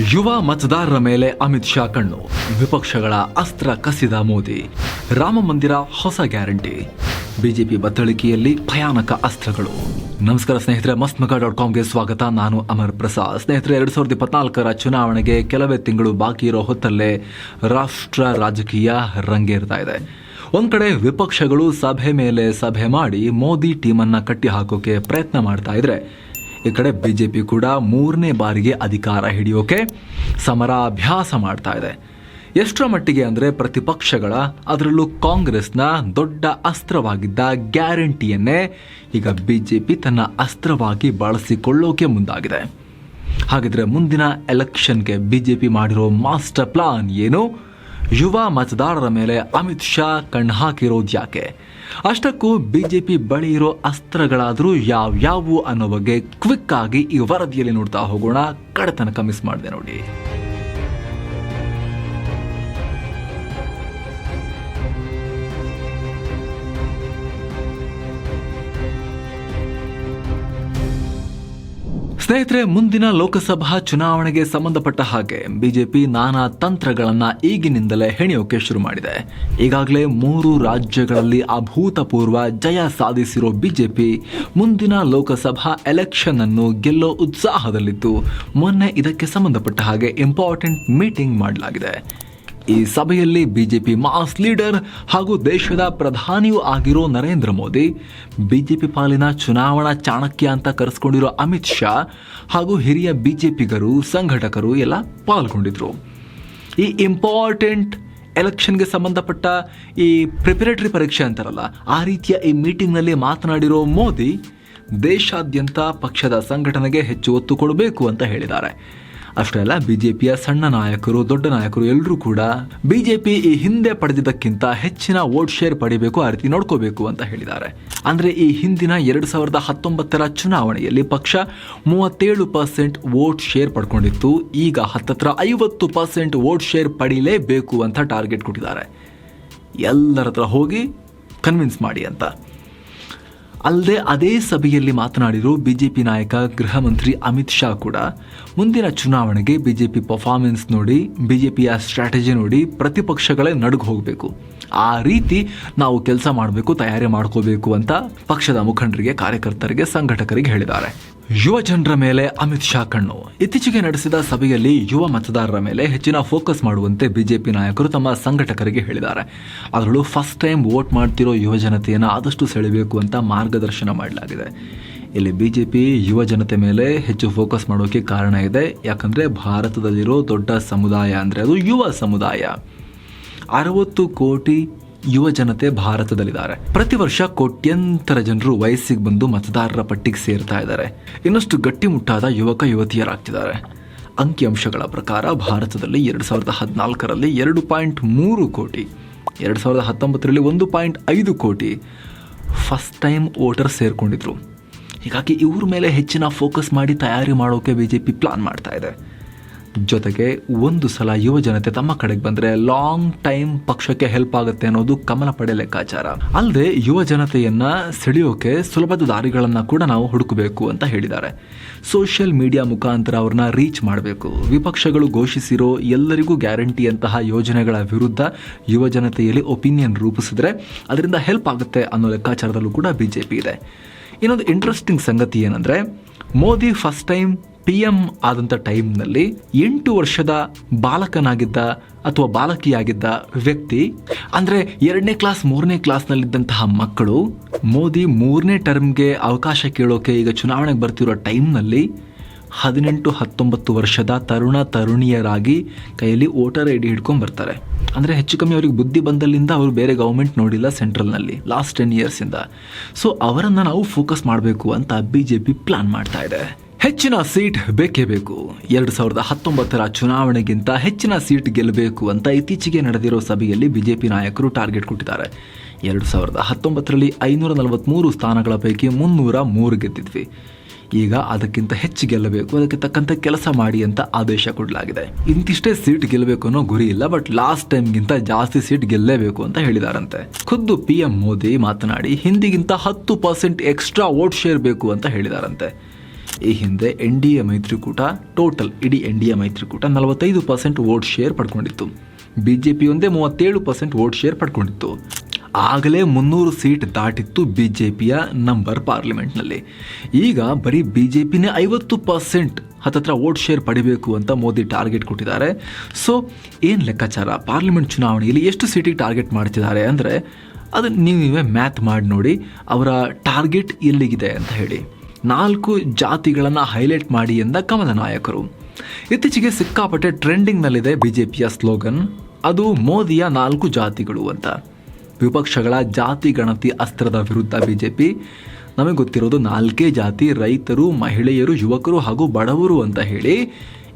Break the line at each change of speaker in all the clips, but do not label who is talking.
ಯುವ ಮತದಾರರ ಮೇಲೆ ಅಮಿತ್ ಶಾ ಕಣ್ಣು. ವಿಪಕ್ಷಗಳ ಅಸ್ತ್ರ ಕಸಿದ ಮೋದಿ. ರಾಮ ಮಂದಿರ ಹೊಸ ಗ್ಯಾರಂಟಿ. ಬಿಜೆಪಿ ಬತ್ತಳಿಕೆಯಲ್ಲಿ ಭಯಾನಕ ಅಸ್ತ್ರಗಳು. ನಮಸ್ಕಾರ ಸ್ನೇಹಿತರೆ ಮಸ್ತ್ ಮಗ ಡಾಟ್ ಕಾಮ್ಗೆ ಸ್ವಾಗತ. ನಾನು ಅಮರ್ ಪ್ರಸಾದ್. ಸ್ನೇಹಿತರೆ, ಎರಡು ಸಾವಿರದ ಇಪ್ಪತ್ನಾಲ್ಕರ ಚುನಾವಣೆಗೆ ಕೆಲವೇ ತಿಂಗಳು ಬಾಕಿ ಇರೋ ಹೊತ್ತಲ್ಲೇ ರಾಷ್ಟ್ರ ರಾಜಕೀಯ ರಂಗೇರ್ತಾ ಇದೆ. ಒಂದು ಕಡೆ ವಿಪಕ್ಷಗಳು ಸಭೆ ಮೇಲೆ ಸಭೆ ಮಾಡಿ ಮೋದಿ ಟೀಮನ್ನ ಕಟ್ಟಿ ಹಾಕೋಕೆ ಪ್ರಯತ್ನ ಮಾಡ್ತಾ ಇದ್ರೆ ಈ ಕಡೆ ಬಿ ಜೆ ಪಿ ಕೂಡ ಮೂರನೇ ಬಾರಿಗೆ ಅಧಿಕಾರ ಹಿಡಿಯೋಕೆ ಸಮರಾಭ್ಯಾಸ ಮಾಡ್ತಾ ಇದೆ. ಎಷ್ಟರ ಮಟ್ಟಿಗೆ ಅಂದರೆ ಪ್ರತಿಪಕ್ಷಗಳ ಅದರಲ್ಲೂ ಕಾಂಗ್ರೆಸ್ನ ದೊಡ್ಡ ಅಸ್ತ್ರವಾಗಿದ್ದ ಗ್ಯಾರಂಟಿಯನ್ನೇ ಈಗ ಬಿ ಜೆ ಪಿ ತನ್ನ ಅಸ್ತ್ರವಾಗಿ ಬಳಸಿಕೊಳ್ಳೋಕೆ ಮುಂದಾಗಿದೆ. ಹಾಗಿದ್ರೆ ಮುಂದಿನ ಎಲೆಕ್ಷನ್ಗೆ ಬಿ ಜೆ ಪಿ ಮಾಡಿರೋ ಮಾಸ್ಟರ್ ಪ್ಲಾನ್ ಏನು? ಯುವ ಮತದಾರರ ಮೇಲೆ ಅಮಿತ್ ಶಾ ಕಣ್ಣು ಹಾಕಿರೋದು ಯಾಕೆ? ಅಷ್ಟಕ್ಕೂ ಬಿಜೆಪಿ ಬಳಿ ಇರೋ ಅಸ್ತ್ರಗಳಾದರೂ ಯಾವ್ಯಾವು ಅನ್ನೋ ಬಗ್ಗೆ ಕ್ವಿಕ್ ಆಗಿ ಈ ವರದಿಯಲ್ಲಿ ನೋಡ್ತಾ ಹೋಗೋಣ. ಕಡೆತನಕ ಮಿಸ್ ಮಾಡಿದೆ ನೋಡಿ. ಸ್ನೇಹಿತರೆ, ಮುಂದಿನ ಲೋಕಸಭಾ ಚುನಾವಣೆಗೆ ಸಂಬಂಧಪಟ್ಟ ಹಾಗೆ ಬಿಜೆಪಿ ನಾನಾ ತಂತ್ರಗಳನ್ನ ಈಗಿನಿಂದಲೇ ಹೆಣೆಯೋಕೆ ಶುರು ಮಾಡಿದೆ. ಈಗಾಗಲೇ ಮೂರು ರಾಜ್ಯಗಳಲ್ಲಿ ಅಭೂತಪೂರ್ವ ಜಯ ಸಾಧಿಸಿರೋ ಬಿಜೆಪಿ ಮುಂದಿನ ಲೋಕಸಭಾ ಎಲೆಕ್ಷನ್ ಅನ್ನು ಗೆಲ್ಲೋ ಉತ್ಸಾಹದಲ್ಲಿತ್ತು. ಮೊನ್ನೆ ಇದಕ್ಕೆ ಸಂಬಂಧಪಟ್ಟ ಹಾಗೆ ಇಂಪಾರ್ಟೆಂಟ್ ಮೀಟಿಂಗ್ ಮಾಡಲಾಗಿದೆ. ಈ ಸಭೆಯಲ್ಲಿ ಬಿಜೆಪಿ ಮಾಸ್ ಲೀಡರ್ ಹಾಗೂ ದೇಶದ ಪ್ರಧಾನಿಯೂ ಆಗಿರೋ ನರೇಂದ್ರ ಮೋದಿ, ಬಿಜೆಪಿ ಪಾಲಿನ ಚುನಾವಣಾ ಚಾಣಕ್ಯ ಅಂತ ಕರೆಸ್ಕೊಂಡಿರೋ ಅಮಿತ್ ಶಾ ಹಾಗೂ ಹಿರಿಯ ಬಿಜೆಪಿಗರು, ಸಂಘಟಕರು ಎಲ್ಲ ಪಾಲ್ಗೊಂಡಿದ್ರು. ಈ ಇಂಪಾರ್ಟೆಂಟ್ ಎಲೆಕ್ಷನ್ಗೆ ಸಂಬಂಧಪಟ್ಟ ಈ ಪ್ರಿಪರೇಟರಿ ಪರೀಕ್ಷೆ ಅಂತಾರಲ್ಲ, ಆ ರೀತಿಯ ಈ ಮೀಟಿಂಗ್ನಲ್ಲಿ ಮಾತನಾಡಿರೋ ಮೋದಿ, ದೇಶಾದ್ಯಂತ ಪಕ್ಷದ ಸಂಘಟನೆಗೆ ಹೆಚ್ಚು ಒತ್ತು ಕೊಡಬೇಕು ಅಂತ ಹೇಳಿದ್ದಾರೆ. ಅಷ್ಟೇ ಅಲ್ಲ ಬಿಜೆಪಿಯ ಸಣ್ಣ ನಾಯಕರು, ದೊಡ್ಡ ನಾಯಕರು ಎಲ್ಲರೂ ಕೂಡ ಬಿಜೆಪಿ ಈ ಹಿಂದೆ ಪಡೆದಿದ್ದಕ್ಕಿಂತ ಹೆಚ್ಚಿನ ವೋಟ್ ಶೇರ್ ಪಡಿಬೇಕು, ಆ ರೀತಿ ನೋಡ್ಕೋಬೇಕು ಅಂತ ಹೇಳಿದ್ದಾರೆ. ಅಂದ್ರೆ ಈ ಹಿಂದಿನ ಎರಡು ಸಾವಿರದ ಹತ್ತೊಂಬತ್ತರ ಚುನಾವಣೆಯಲ್ಲಿ ಪಕ್ಷ ಮೂವತ್ತೇಳು ಪರ್ಸೆಂಟ್ ವೋಟ್ ಶೇರ್ ಪಡ್ಕೊಂಡಿತ್ತು, ಈಗ ಹತ್ತತ್ರ ಐವತ್ತು ಪರ್ಸೆಂಟ್ ವೋಟ್ ಶೇರ್ ಪಡಿಲೇಬೇಕು ಅಂತ ಟಾರ್ಗೆಟ್ ಕೊಟ್ಟಿದ್ದಾರೆ. ಎಲ್ಲರ ಹತ್ರ ಹೋಗಿ ಕನ್ವಿನ್ಸ್ ಮಾಡಿ ಅಂತ. ಅಲ್ಲದೆ ಅದೇ ಸಭೆಯಲ್ಲಿ ಮಾತನಾಡಿರೋ ಬಿಜೆಪಿ ನಾಯಕ ಗೃಹ ಮಂತ್ರಿ ಅಮಿತ್ ಶಾ ಕೂಡ ಮುಂದಿನ ಚುನಾವಣೆಗೆ ಬಿಜೆಪಿ ಪರ್ಫಾರ್ಮೆನ್ಸ್ ನೋಡಿ, ಬಿಜೆಪಿಯ ಸ್ಟ್ರಾಟಜಿ ನೋಡಿ ಪ್ರತಿಪಕ್ಷಗಳೇ ನಡುಗು ಹೋಗಬೇಕು. ಆ ರೀತಿ ನಾವು ಕೆಲಸ ಮಾಡಬೇಕು, ತಯಾರಿ ಮಾಡ್ಕೋಬೇಕು ಅಂತ ಪಕ್ಷದ ಮುಖಂಡರಿಗೆ, ಕಾರ್ಯಕರ್ತರಿಗೆ, ಸಂಘಟಕರಿಗೆ ಹೇಳಿದ್ದಾರೆ. ಯುವ ಜನರ ಮೇಲೆ ಅಮಿತ್ ಶಾ ಕಣ್ಣು. ಇತ್ತೀಚೆಗೆ ನಡೆಸಿದ ಸಭೆಯಲ್ಲಿ ಯುವ ಮತದಾರರ ಮೇಲೆ ಹೆಚ್ಚಿನ ಫೋಕಸ್ ಮಾಡುವಂತೆ ಬಿಜೆಪಿ ನಾಯಕರು ತಮ್ಮ ಸಂಘಟಕರಿಗೆ ಹೇಳಿದ್ದಾರೆ. ಅದರಲ್ಲೂ ಫಸ್ಟ್ ಟೈಮ್ ವೋಟ್ ಮಾಡ್ತಿರೋ ಯುವ ಜನತೆಯನ್ನು ಆದಷ್ಟು ಸೆಳೆಯಬೇಕು ಅಂತ ಮಾರ್ಗದರ್ಶನ ಮಾಡಲಾಗಿದೆ. ಇಲ್ಲಿ ಬಿಜೆಪಿ ಯುವ ಜನತೆ ಮೇಲೆ ಹೆಚ್ಚು ಫೋಕಸ್ ಮಾಡೋಕೆ ಕಾರಣ ಇದೆ. ಯಾಕಂದ್ರೆ ಭಾರತದಲ್ಲಿರೋ ದೊಡ್ಡ ಸಮುದಾಯ ಅಂದರೆ ಅದು ಯುವ ಸಮುದಾಯ. ಅರವತ್ತು ಕೋಟಿ ಯುವ ಜನತೆ ಭಾರತದಲ್ಲಿದ್ದಾರೆ. ಪ್ರತಿ ವರ್ಷ ಕೋಟ್ಯಂತರ ಜನರು ವಯಸ್ಸಿಗೆ ಬಂದು ಮತದಾರರ ಪಟ್ಟಿಗೆ ಸೇರ್ತಾ ಇದ್ದಾರೆ. ಇನ್ನಷ್ಟು ಗಟ್ಟಿಮುಟ್ಟಾದ ಯುವಕ ಯುವತಿಯರಾಗ್ತಿದ್ದಾರೆ. ಅಂಕಿಅಂಶಗಳ ಪ್ರಕಾರ ಭಾರತದಲ್ಲಿ ಎರಡು ಸಾವಿರದ ಹದಿನಾಲ್ಕರಲ್ಲಿ ಎರಡು ಪಾಯಿಂಟ್ ಮೂರು ಕೋಟಿ, ಎರಡು ಸಾವಿರದ ಹತ್ತೊಂಬತ್ತರಲ್ಲಿ ಒಂದು ಪಾಯಿಂಟ್ ಐದು ಕೋಟಿ ಫಸ್ಟ್ ಟೈಮ್ ವೋಟರ್ ಸೇರಿಕೊಂಡಿದ್ರು. ಹೀಗಾಗಿ ಇವ್ರ ಮೇಲೆ ಹೆಚ್ಚಿನ ಫೋಕಸ್ ಮಾಡಿ ತಯಾರಿ ಮಾಡೋಕೆ ಬಿ ಜೆ ಪಿ ಪ್ಲಾನ್ ಮಾಡ್ತಾ ಇದೆ. ಜೊತೆಗೆ ಒಂದು ಸಲ ಯುವ ಜನತೆ ತಮ್ಮ ಕಡೆಗೆ ಬಂದರೆ ಲಾಂಗ್ ಟೈಮ್ ಪಕ್ಷಕ್ಕೆ ಹೆಲ್ಪ್ ಆಗುತ್ತೆ ಅನ್ನೋದು ಕಮಲ ಪಡೆ ಲೆಕ್ಕಾಚಾರ. ಅಲ್ಲದೆ ಯುವ ಜನತೆಯನ್ನ ಸೆಳೆಯೋಕೆ ಸುಲಭದ ದಾರಿಗಳನ್ನ ಕೂಡ ನಾವು ಹುಡುಕಬೇಕು ಅಂತ ಹೇಳಿದ್ದಾರೆ. ಸೋಷಿಯಲ್ ಮೀಡಿಯಾ ಮುಖಾಂತರ ಅವ್ರನ್ನ ರೀಚ್ ಮಾಡಬೇಕು. ವಿಪಕ್ಷಗಳು ಘೋಷಿಸಿರೋ ಎಲ್ಲರಿಗೂ ಗ್ಯಾರಂಟಿಯಂತಹ ಯೋಜನೆಗಳ ವಿರುದ್ಧ ಯುವ ಜನತೆಯಲ್ಲಿ ಒಪಿನಿಯನ್ ರೂಪಿಸಿದ್ರೆ ಅದರಿಂದ ಹೆಲ್ಪ್ ಆಗುತ್ತೆ ಅನ್ನೋ ಲೆಕ್ಕಾಚಾರದಲ್ಲೂ ಕೂಡ ಬಿಜೆಪಿ ಇದೆ. ಇನ್ನೊಂದು ಇಂಟ್ರೆಸ್ಟಿಂಗ್ ಸಂಗತಿ ಏನಂದ್ರೆ, Modi first time P M ಆದಂಥ ಟೈಮ್ನಲ್ಲಿ ಎಂಟು ವರ್ಷದ ಬಾಲಕನಾಗಿದ್ದ ಅಥವಾ ಬಾಲಕಿಯಾಗಿದ್ದ ವ್ಯಕ್ತಿ, ಅಂದರೆ ಎರಡನೇ ಕ್ಲಾಸ್, ಮೂರನೇ ಕ್ಲಾಸ್ನಲ್ಲಿದ್ದಂತಹ ಮಕ್ಕಳು ಮೋದಿ ಮೂರನೇ ಟರ್ಮ್ಗೆ ಅವಕಾಶ ಕೇಳೋಕೆ ಈಗ ಚುನಾವಣೆಗೆ ಬರ್ತಿರೋ ಟೈಮ್ನಲ್ಲಿ ಹದಿನೆಂಟು, ಹತ್ತೊಂಬತ್ತು ವರ್ಷದ ತರುಣ ತರುಣಿಯರಾಗಿ ಕೈಯಲ್ಲಿ ವೋಟರ್ ಐ ಡಿ ಹಿಡ್ಕೊಂಡು ಬರ್ತಾರೆ. ಅಂದರೆ ಹೆಚ್ಚು ಕಮ್ಮಿ ಅವ್ರಿಗೆ ಬುದ್ಧಿ ಬಂದಲ್ಲಿಂದ ಅವರು ಬೇರೆ ಗೌರ್ಮೆಂಟ್ ನೋಡಿಲ್ಲ ಸೆಂಟ್ರಲ್ನಲ್ಲಿ ಲಾಸ್ಟ್ ಟೆನ್ ಇಯರ್ಸಿಂದ ಸೊ ಅವರನ್ನು ನಾವು ಫೋಕಸ್ ಮಾಡಬೇಕು ಅಂತ ಬಿ ಜೆ ಪಿ ಪ್ಲಾನ್ ಮಾಡ್ತಾ ಇದೆ. ಹೆಚ್ಚಿನ ಸೀಟ್ ಬೇಕೇ ಬೇಕು. ಎರಡು ಸಾವಿರದ ಹತ್ತೊಂಬತ್ತರ ಚುನಾವಣೆಗಿಂತ ಹೆಚ್ಚಿನ ಸೀಟ್ ಗೆಲ್ಲಬೇಕು ಅಂತ ಇತ್ತೀಚೆಗೆ ನಡೆದಿರೋ ಸಭೆಯಲ್ಲಿ ಬಿಜೆಪಿ ನಾಯಕರು ಟಾರ್ಗೆಟ್ ಕೊಟ್ಟಿದ್ದಾರೆ. ಎರಡು ಸಾವಿರದ ಹತ್ತೊಂಬತ್ತರಲ್ಲಿ ಐನೂರ ನಲವತ್ತ್ಮೂರು ಸ್ಥಾನಗಳ ಪೈಕಿ ಮುನ್ನೂರ ಮೂರು ಗೆದ್ದಿದ್ವಿ. ಈಗ ಅದಕ್ಕಿಂತ ಹೆಚ್ಚು ಗೆಲ್ಲಬೇಕು, ಅದಕ್ಕೆ ತಕ್ಕಂತೆ ಕೆಲಸ ಮಾಡಿ ಅಂತ ಆದೇಶ ಕೊಡಲಾಗಿದೆ. ಇಂತಿಷ್ಟೇ ಸೀಟ್ ಗೆಲ್ಲಬೇಕು ಅನ್ನೋ ಗುರಿ ಇಲ್ಲ, ಬಟ್ ಲಾಸ್ಟ್ ಟೈಮ್ಗಿಂತ ಜಾಸ್ತಿ ಸೀಟ್ ಗೆಲ್ಲಲೇಬೇಕು ಅಂತ ಹೇಳಿದಾರಂತೆ. ಖುದ್ದು ಪಿ ಎಂ ಮೋದಿ ಮಾತನಾಡಿ, ಹಿಂದಿಗಿಂತ ಹತ್ತು ಪರ್ಸೆಂಟ್ ಎಕ್ಸ್ಟ್ರಾ ವೋಟ್ ಶೇರ್ ಬೇಕು ಅಂತ ಹೇಳಿದಾರಂತೆ. ಈ ಹಿಂದೆ ಎನ್ ಡಿ ಎ ಮೈತ್ರಿಕೂಟ, ಟೋಟಲ್ ಇಡೀ ಎನ್ ಡಿ ಎ ಮೈತ್ರಿಕೂಟ ನಲವತ್ತೈದು ಪರ್ಸೆಂಟ್ ವೋಟ್ ಶೇರ್ ಪಡ್ಕೊಂಡಿತ್ತು. ಬಿ ಜೆ ಪಿ ಒಂದೇ ಮೂವತ್ತೇಳು ಪರ್ಸೆಂಟ್ ವೋಟ್ ಶೇರ್ ಪಡ್ಕೊಂಡಿತ್ತು. ಆಗಲೇ ಮುನ್ನೂರು ಸೀಟ್ ದಾಟಿತ್ತು ಬಿ ಜೆ ಪಿಯ ನಂಬರ್ ಪಾರ್ಲಿಮೆಂಟ್ನಲ್ಲಿ. ಈಗ ಬರೀ ಬಿ ಜೆ ಪಿನೇ ಐವತ್ತು ಪರ್ಸೆಂಟ್ ಹತ್ತತ್ರ ವೋಟ್ ಶೇರ್ ಪಡಿಬೇಕು ಅಂತ ಮೋದಿ ಟಾರ್ಗೆಟ್ ಕೊಟ್ಟಿದ್ದಾರೆ. ಸೊ ಏನು ಲೆಕ್ಕಾಚಾರ? ಪಾರ್ಲಿಮೆಂಟ್ ಚುನಾವಣೆಯಲ್ಲಿ ಎಷ್ಟು ಸೀಟಿಗೆ ಟಾರ್ಗೆಟ್ ಮಾಡ್ತಿದ್ದಾರೆ ಅಂದರೆ, ಅದು ನೀವೇ ಮ್ಯಾಥ್ ಮಾಡಿ ನೋಡಿ, ಅವರ ಟಾರ್ಗೆಟ್ ಎಲ್ಲಿಗಿದೆ ಅಂತ ಹೇಳಿ. ನಾಲ್ಕು ಜಾತಿಗಳನ್ನು ಹೈಲೈಟ್ ಮಾಡಿ ಎಂದ ಕಮಲ ನಾಯಕರು. ಇತ್ತೀಚೆಗೆ ಸಿಕ್ಕಾಪಟ್ಟೆ ಟ್ರೆಂಡಿಂಗ್ನಲ್ಲಿದೆ ಬಿ ಜೆ ಪಿಯ ಸ್ಲೋಗನ್ ಅದು ಮೋದಿಯ ನಾಲ್ಕು ಜಾತಿಗಳು ಅಂತ. ವಿಪಕ್ಷಗಳ ಜಾತಿ ಗಣತಿ ಅಸ್ತ್ರದ ವಿರುದ್ಧ ಬಿಜೆಪಿ, ನಮಗೆ ಗೊತ್ತಿರೋದು ನಾಲ್ಕೇ ಜಾತಿ ರೈತರು, ಮಹಿಳೆಯರು, ಯುವಕರು ಹಾಗೂ ಬಡವರು ಅಂತ ಹೇಳಿ,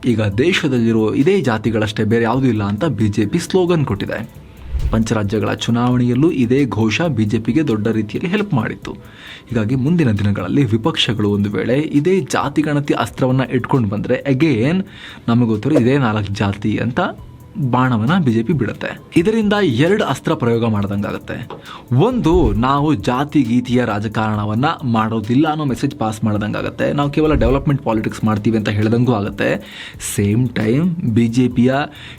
ಈಗ ದೇಶದಲ್ಲಿರೋ ಇದೇ ಜಾತಿಗಳಷ್ಟೇ ಬೇರೆ ಯಾವುದೂ ಇಲ್ಲ ಅಂತ ಬಿಜೆಪಿ ಸ್ಲೋಗನ್ ಕೊಟ್ಟಿದೆ. ಪಂಚರಾಜ್ಯಗಳ ಚುನಾವಣೆಯಲ್ಲೂ ಇದೇ ಘೋಷ ಬಿಜೆಪಿಗೆ ದೊಡ್ಡ ರೀತಿಯಲ್ಲಿ ಹೆಲ್ಪ್ ಮಾಡಿತ್ತು. ಹೀಗಾಗಿ ಮುಂದಿನ ದಿನಗಳಲ್ಲಿ ವಿಪಕ್ಷಗಳು ಒಂದು ವೇಳೆ ಇದೇ ಜಾತಿ ಗಣತಿ ಅಸ್ತ್ರವನ್ನು ಇಟ್ಕೊಂಡು ಬಂದರೆ ಅಗೇನ್ ನಮಗೆ ಗೊತ್ತಿರೋ ಇದೇ ನಾಲ್ಕು ಜಾತಿ ಅಂತ ಬಾಣವನ್ನ ಬಿಜೆಪಿ ಬಿಡುತ್ತೆ. ಇದರಿಂದ ಎರಡು ಅಸ್ತ್ರ ಪ್ರಯೋಗ ಮಾಡ್ದಂಗಾಗುತ್ತೆ. ಒಂದು, ನಾವು ಜಾತಿ, ಗೀತಿಯ ರಾಜಕಾರಣವನ್ನ ಮಾಡೋದಿಲ್ಲ ಅನ್ನೋ ಮೆಸೇಜ್ ಪಾಸ್ ಮಾಡ್ದಂಗಾಗತ್ತೆ. ನಾವು ಕೇವಲ ಡೆವಲಪ್ಮೆಂಟ್ ಪಾಲಿಟಿಕ್ಸ್ ಮಾಡ್ತೀವಿ ಅಂತ ಹೇಳ್ದಂಗೂ ಆಗುತ್ತೆ. ಸೇಮ್ ಟೈಮ್ ಬಿ ಜೆ ಪಿಯ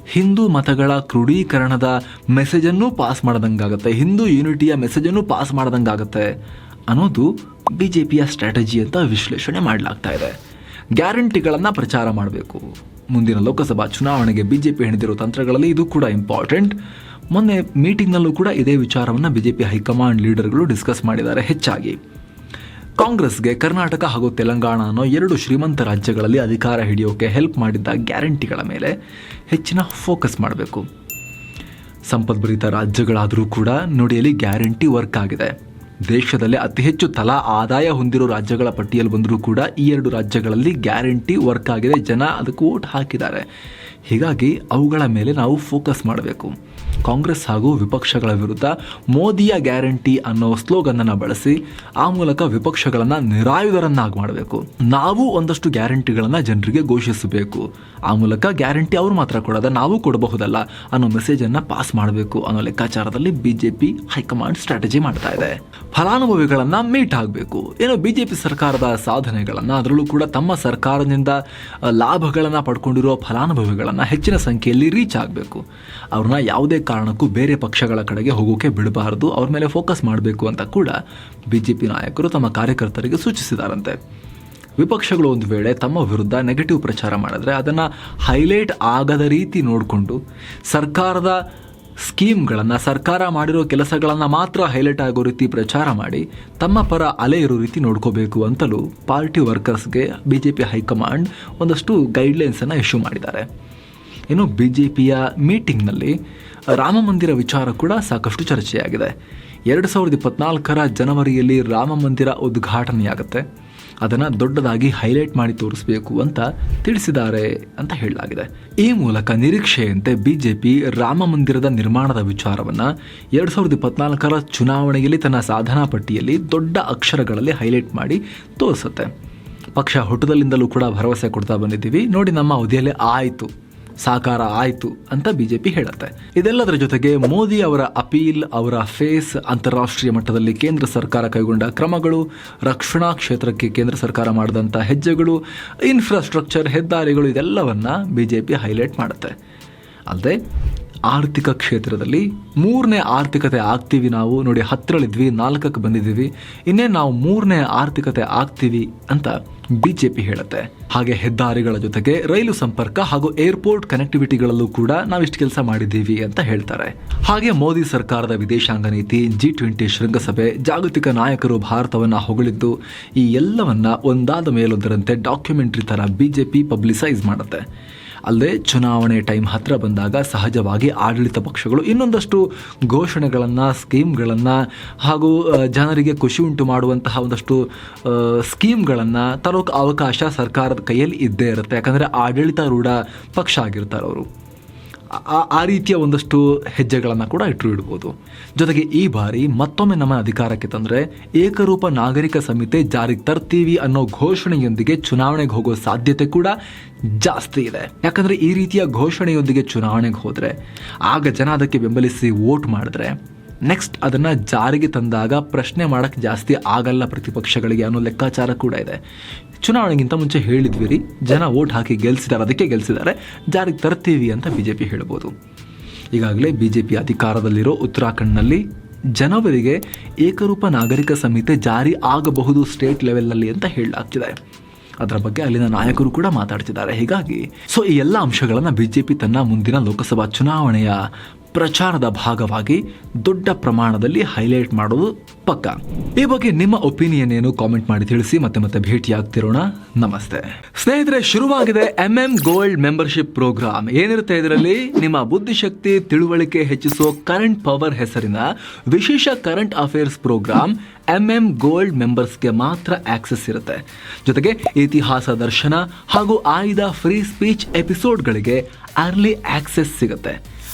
ಹಿಂದೂ ಮತಗಳ ಕ್ರೋಢೀಕರಣದ ಮೆಸೇಜನ್ನು ಪಾಸ್ ಮಾಡ್ದಂಗಾಗುತ್ತೆ. ಹಿಂದೂ ಯೂನಿಟಿಯ ಮೆಸೇಜನ್ನು ಪಾಸ್ ಮಾಡ್ದಂಗಾಗುತ್ತೆ ಅನ್ನೋದು ಬಿ ಜೆ ಪಿಯ ಸ್ಟ್ರಾಟಜಿ ಅಂತ ವಿಶ್ಲೇಷಣೆ ಮಾಡಲಾಗ್ತಾ ಇದೆ. ಗ್ಯಾರಂಟಿಗಳನ್ನು ಪ್ರಚಾರ ಮಾಡಬೇಕು. ಮುಂದಿನ ಲೋಕಸಭಾ ಚುನಾವಣೆಗೆ ಬಿಜೆಪಿ ಹೆಣೆದಿರೋ ತಂತ್ರಗಳಲ್ಲಿ ಇದು ಕೂಡ ಇಂಪಾರ್ಟೆಂಟ್ ಮೊನ್ನೆ ಮೀಟಿಂಗ್ನಲ್ಲೂ ಕೂಡ ಇದೇ ವಿಚಾರವನ್ನು ಬಿಜೆಪಿ ಹೈಕಮಾಂಡ್ ಲೀಡರ್ಗಳು ಡಿಸ್ಕಸ್ ಮಾಡಿದ್ದಾರೆ ಹೆಚ್ಚಾಗಿ. ಕಾಂಗ್ರೆಸ್ಗೆ ಕರ್ನಾಟಕ ಹಾಗೂ ತೆಲಂಗಾಣ ಅನ್ನೋ ಎರಡು ಶ್ರೀಮಂತ ರಾಜ್ಯಗಳಲ್ಲಿ ಅಧಿಕಾರ ಹಿಡಿಯೋಕೆ ಹೆಲ್ಪ್ ಮಾಡಿದ್ದ ಗ್ಯಾರಂಟಿಗಳ ಮೇಲೆ ಹೆಚ್ಚಿನ ಫೋಕಸ್ ಮಾಡಬೇಕು. ಸಂಪದ್ಭರಿತ ರಾಜ್ಯಗಳಾದರೂ ಕೂಡ ನುಡಿಯಲ್ಲಿ ಗ್ಯಾರಂಟಿ ವರ್ಕ್ ಆಗಿದೆ. ದೇಶದಲ್ಲೇ ಅತಿ ಹೆಚ್ಚು ತಲಾ ಆದಾಯ ಹೊಂದಿರೋ ರಾಜ್ಯಗಳ ಪಟ್ಟಿಯಲ್ಲಿ ಬಂದರೂ ಕೂಡ ಈ ಎರಡು ರಾಜ್ಯಗಳಲ್ಲಿ ಗ್ಯಾರಂಟಿ ವರ್ಕ್ ಆಗಿದೆ. ಜನ ಅದಕ್ಕೆ ವೋಟ್ ಹಾಕಿದ್ದಾರೆ. ಹೀಗಾಗಿ ಅವುಗಳ ಮೇಲೆ ನಾವು ಫೋಕಸ್ ಮಾಡಬೇಕು. ಕಾಂಗ್ರೆಸ್ ಹಾಗೂ ವಿಪಕ್ಷಗಳ ವಿರುದ್ಧ ಮೋದಿಯ ಗ್ಯಾರಂಟಿ ಅನ್ನೋ ಸ್ಲೋಗನ್ನನ್ನು ಬಳಸಿ ಆ ಮೂಲಕ ವಿಪಕ್ಷಗಳನ್ನು ನಿರಾಯುಧರನ್ನಾಗಿ ಮಾಡಬೇಕು. ನಾವು ಒಂದಷ್ಟು ಗ್ಯಾರಂಟಿಗಳನ್ನು ಜನರಿಗೆ ಘೋಷಿಸಬೇಕು. ಆ ಮೂಲಕ ಗ್ಯಾರಂಟಿ ಅವರು ಮಾತ್ರ ಕೊಡೋದ ನಾವು ಕೊಡಬಹುದಲ್ಲ ಅನ್ನೋ ಮೆಸೇಜನ್ನು ಪಾಸ್ ಮಾಡಬೇಕು ಅನ್ನೋ ಲೆಕ್ಕಾಚಾರದಲ್ಲಿ ಬಿಜೆಪಿ ಹೈಕಮಾಂಡ್ ಸ್ಟ್ರಾಟಜಿ ಮಾಡ್ತಾ ಇದೆ. ಫಲಾನುಭವಿಗಳನ್ನು ಮೀಟ್ ಆಗಬೇಕು. ಏನೋ ಬಿಜೆಪಿ ಸರ್ಕಾರದ ಸಾಧನೆಗಳನ್ನು ಅದರಲ್ಲೂ ಕೂಡ ತಮ್ಮ ಸರ್ಕಾರದಿಂದ ಲಾಭಗಳನ್ನು ಪಡ್ಕೊಂಡಿರೋ ಫಲಾನುಭವಿಗಳನ್ನು ಹೆಚ್ಚಿನ ಸಂಖ್ಯೆಯಲ್ಲಿ ರೀಚ್ ಆಗಬೇಕು. ಅವ್ರನ್ನ ಯಾವುದೇ ಕಾರಣಕ್ಕೂ ಬೇರೆ ಪಕ್ಷಗಳ ಕಡೆಗೆ ಹೋಗೋಕೆ ಬಿಡಬಾರದು, ಅವ್ರ ಮೇಲೆ ಫೋಕಸ್ ಮಾಡಬೇಕು ಅಂತ ಕೂಡ ಬಿಜೆಪಿ ನಾಯಕರು ತಮ್ಮ ಕಾರ್ಯಕರ್ತರಿಗೆ ಸೂಚಿಸಿದಾರಂತೆ. ವಿಪಕ್ಷಗಳು ಒಂದು ವೇಳೆ ತಮ್ಮ ವಿರುದ್ಧ ನೆಗೆಟಿವ್ ಪ್ರಚಾರ ಮಾಡಿದ್ರೆ ಅದನ್ನು ಹೈಲೈಟ್ ಆಗದ ರೀತಿ ನೋಡಿಕೊಂಡು, ಸರ್ಕಾರದ ಸ್ಕೀಮ್ಗಳನ್ನು, ಸರ್ಕಾರ ಮಾಡಿರೋ ಕೆಲಸಗಳನ್ನು ಮಾತ್ರ ಹೈಲೈಟ್ ಆಗೋ ರೀತಿ ಪ್ರಚಾರ ಮಾಡಿ, ತಮ್ಮ ಪರ ಅಲೆ ಇರೋ ರೀತಿ ನೋಡ್ಕೋಬೇಕು ಅಂತಲೂ party ವರ್ಕರ್ಸ್ಗೆ B J P high command ಒಂದಷ್ಟು ಗೈಡ್ಲೈನ್ಸನ್ನು ಇಶ್ಯೂ ಮಾಡಿದ್ದಾರೆ. ಇನ್ನು ಬಿ ಜೆ ಪಿಯ ಮೀಟಿಂಗ್ನಲ್ಲಿ ರಾಮ ಮಂದಿರ ವಿಚಾರ ಕೂಡ ಸಾಕಷ್ಟು ಚರ್ಚೆಯಾಗಿದೆ. ಎರಡು ಸಾವಿರದ ಇಪ್ಪತ್ನಾಲ್ಕರ ಜನವರಿಯಲ್ಲಿ ರಾಮ ಮಂದಿರ ಉದ್ಘಾಟನೆಯಾಗುತ್ತೆ. ಅದನ್ನು ದೊಡ್ಡದಾಗಿ ಹೈಲೈಟ್ ಮಾಡಿ ತೋರಿಸಬೇಕು ಅಂತ ತಿಳಿಸಿದ್ದಾರೆ ಅಂತ ಹೇಳಲಾಗಿದೆ. ಈ ಮೂಲಕ ನಿರೀಕ್ಷೆಯಂತೆ ಬಿಜೆಪಿ ರಾಮ ಮಂದಿರದ ನಿರ್ಮಾಣದ ವಿಚಾರವನ್ನು ಎರಡು ಸಾವಿರದ ಇಪ್ಪತ್ನಾಲ್ಕರ ಚುನಾವಣೆಯಲ್ಲಿ ತನ್ನ ಸಾಧನಾ ಪಟ್ಟಿಯಲ್ಲಿ ದೊಡ್ಡ ಅಕ್ಷರಗಳಲ್ಲಿ ಹೈಲೈಟ್ ಮಾಡಿ ತೋರಿಸುತ್ತೆ. ಪಕ್ಷ ಹುಟ್ಟದಲ್ಲಿಂದಲೂ ಕೂಡ ಭರವಸೆ ಕೊಡ್ತಾ ಬಂದಿದ್ದೀವಿ. ನೋಡಿ ನಮ್ಮ ಅವಧಿಯಲ್ಲೇ ಆಯಿತು. ಸಾಕಾರ ಆಯಿತು ಅಂತ ಬಿಜೆಪಿ ಹೇಳುತ್ತೆ. ಇದೆಲ್ಲದರ ಜೊತೆಗೆ ಮೋದಿ ಅವರ ಅಪೀಲ್, ಅವರ ಫೇಸ್ ಅಂತಾರಾಷ್ಟ್ರೀಯ ಮಟ್ಟದಲ್ಲಿ ಕೇಂದ್ರ ಸರ್ಕಾರ ಕೈಗೊಂಡ ಕ್ರಮಗಳು, ರಕ್ಷಣಾ ಕ್ಷೇತ್ರಕ್ಕೆ ಕೇಂದ್ರ ಸರ್ಕಾರ ಮಾಡಿದಂಥ ಹೆಜ್ಜೆಗಳು ಇನ್ಫ್ರಾಸ್ಟ್ರಕ್ಚರ್ ಹೆದ್ದಾರಿಗಳು ಇದೆಲ್ಲವನ್ನ ಬಿಜೆಪಿ ಹೈಲೈಟ್ ಮಾಡುತ್ತೆ. ಅಲ್ಲದೆ ಆರ್ಥಿಕ ಕ್ಷೇತ್ರದಲ್ಲಿ ಮೂರನೇ ಆರ್ಥಿಕತೆ ಆಗ್ತೀವಿ ನಾವು, ನೋಡಿ ಹತ್ತರಲ್ಲಿದ್ವಿ, ನಾಲ್ಕಕ್ಕೆ ಬಂದಿದ್ದೀವಿ, ಇನ್ನೇ ನಾವು ಮೂರನೇ ಆರ್ಥಿಕತೆ ಆಗ್ತೀವಿ ಅಂತ ಬಿಜೆಪಿ ಹೇಳುತ್ತೆ. ಹಾಗೆ ಹೆದ್ದಾರಿಗಳ ಜೊತೆಗೆ ರೈಲು ಸಂಪರ್ಕ ಹಾಗೂ ಏರ್ಪೋರ್ಟ್ ಕನೆಕ್ಟಿವಿಟಿಗಳಲ್ಲೂ ಕೂಡ ನಾವಿಷ್ಟು ಕೆಲಸ ಮಾಡಿದ್ದೀವಿ ಅಂತ ಹೇಳ್ತಾರೆ. ಹಾಗೆ ಮೋದಿ ಸರ್ಕಾರದ ವಿದೇಶಾಂಗ ನೀತಿ ಜಿ ಟ್ವೆಂಟಿ ಶೃಂಗಸಭೆ, ಜಾಗತಿಕ ನಾಯಕರು ಭಾರತವನ್ನ ಹೊಗಳಿದ್ದು, ಈ ಎಲ್ಲವನ್ನ ಒಂದಾದ ಮೇಲೊಂದರಂತೆ ಡಾಕ್ಯುಮೆಂಟ್ರಿ ತರ ಬಿಜೆಪಿ ಪಬ್ಲಿಸೈಸ್ ಮಾಡುತ್ತೆ. ಅಲ್ಲದೆ ಚುನಾವಣೆ ಟೈಮ್ ಹತ್ರ ಬಂದಾಗ ಸಹಜವಾಗಿ ಆಡಳಿತ ಪಕ್ಷಗಳು ಇನ್ನೊಂದಷ್ಟು ಘೋಷಣೆಗಳನ್ನು, ಸ್ಕೀಮ್ಗಳನ್ನು ಹಾಗೂ ಜನರಿಗೆ ಖುಷಿ ಉಂಟು ಮಾಡುವಂತಹ ಒಂದಷ್ಟು ಸ್ಕೀಮ್ಗಳನ್ನು ತರೋಕೆ ಅವಕಾಶ ಸರ್ಕಾರದ ಕೈಯಲ್ಲಿ ಇದ್ದೇ ಇರುತ್ತೆ. ಯಾಕಂದರೆ ಆಡಳಿತಾರೂಢ ಪಕ್ಷ ಆಗಿರ್ತಾರೆ ಅವರು ಆ- ರೀತಿಯ ಒಂದಷ್ಟು ಹೆಜ್ಜೆಗಳನ್ನು ಕೂಡ ಇಟ್ಟು ಇಡ್ಬೋದು. ಜೊತೆಗೆ ಈ ಬಾರಿ ಮತ್ತೊಮ್ಮೆ ನಮ್ಮ ಅಧಿಕಾರಕ್ಕೆ ತಂದರೆ ಏಕರೂಪ ನಾಗರಿಕ ಸಂಹಿತೆ ಜಾರಿಗೆ ತರ್ತೀವಿ ಅನ್ನೋ ಘೋಷಣೆಯೊಂದಿಗೆ ಚುನಾವಣೆಗೆ ಹೋಗೋ ಸಾಧ್ಯತೆ ಕೂಡ ಜಾಸ್ತಿ ಇದೆ. ಯಾಕಂದರೆ ಈ ರೀತಿಯ ಘೋಷಣೆಯೊಂದಿಗೆ ಚುನಾವಣೆಗೆ ಹೋದರೆ ಆಗ ಜನ ಅದಕ್ಕೆ ಬೆಂಬಲಿಸಿ ವೋಟ್ ಮಾಡಿದ್ರೆ ನೆಕ್ಸ್ಟ್ ಅದನ್ನು ಜಾರಿಗೆ ತಂದಾಗ ಪ್ರಶ್ನೆ ಮಾಡೋಕ್ಕೆ ಜಾಸ್ತಿ ಆಗಲ್ಲ ಪ್ರತಿಪಕ್ಷಗಳಿಗೆ ಅನ್ನೋ ಲೆಕ್ಕಾಚಾರ ಕೂಡ ಇದೆ. ಚುನಾವಣೆಗಿಂತ ಮುಂಚೆ ಹೇಳಿದ್ವಿ ರೀ ಜನ ವೋಟ್ ಹಾಕಿ ಗೆಲ್ಸಿದ್ದಾರೆ ಅದಕ್ಕೆ ಗೆಲ್ಸಿದ್ದಾರೆ. ಜಾರಿಗೆ ತರ್ತೀವಿ ಅಂತ ಬಿ ಜೆ ಪಿ ಹೇಳ್ಬೋದು. ಈಗಾಗಲೇ ಬಿ ಜೆ ಪಿ ಅಧಿಕಾರದಲ್ಲಿರೋ ಉತ್ತರಾಖಂಡ್ನಲ್ಲಿ ಜನವರಿಗೆ ಏಕರೂಪ ನಾಗರಿಕ ಸಂಹಿತೆ ಜಾರಿ ಆಗಬಹುದು ಸ್ಟೇಟ್ ಲೆವೆಲ್ನಲ್ಲಿ ಅಂತ ಹೇಳಲಾಗ್ತಿದೆ. ಅದರ ಬಗ್ಗೆ ಅಲ್ಲಿನ ನಾಯಕರು ಕೂಡ ಮಾತಾಡ್ತಿದ್ದಾರೆ. ಹೀಗಾಗಿ, ಸೊ ಈ ಎಲ್ಲ ಅಂಶಗಳನ್ನು ಬಿಜೆಪಿ ತನ್ನ ಮುಂದಿನ ಲೋಕಸಭಾ ಚುನಾವಣೆಯ ಪ್ರಚಾರದ ಭಾಗವಾಗಿ ದೊಡ್ಡ ಪ್ರಮಾಣದಲ್ಲಿ ಹೈಲೈಟ್ ಮಾಡೋದು ಪಕ್ಕ. ಈ ಬಗ್ಗೆ ನಿಮ್ಮ ಒಪಿನಿಯನ್ ಏನು ಕಾಮೆಂಟ್ ಮಾಡಿ ತಿಳಿಸಿ ಮತ್ತೆ ಮತ್ತೆ ಭೇಟಿಯಾಗ್ತಿರೋಣ. ನಮಸ್ತೆ. ಸ್ನೇಹಿತರೆ, ಶುರುವಾಗಿದೆ M M gold membership programme ಏನಿರುತ್ತೆ ಇದರಲ್ಲಿ? ನಿಮ್ಮ ಬುದ್ಧಿಶಕ್ತಿ, ತಿಳುವಳಿಕೆ ಹೆಚ್ಚಿಸೋ ಕರೆಂಟ್ ಪವರ್ ಹೆಸರಿನ ವಿಶೇಷ current affairs programme M M gold ಮೆಂಬರ್ಸ್ಗೆ ಮಾತ್ರ ಆಕ್ಸೆಸ್ ಇರುತ್ತೆ. ಜೊತೆಗೆ ಇತಿಹಾಸ ದರ್ಶನ ಹಾಗೂ ಆಯ್ದ ಫ್ರೀ ಸ್ಪೀಚ್ ಎಪಿಸೋಡ್ಗಳಿಗೆ ಅರ್ಲಿ ಆಕ್ಸೆಸ್ ಸಿಗುತ್ತೆ.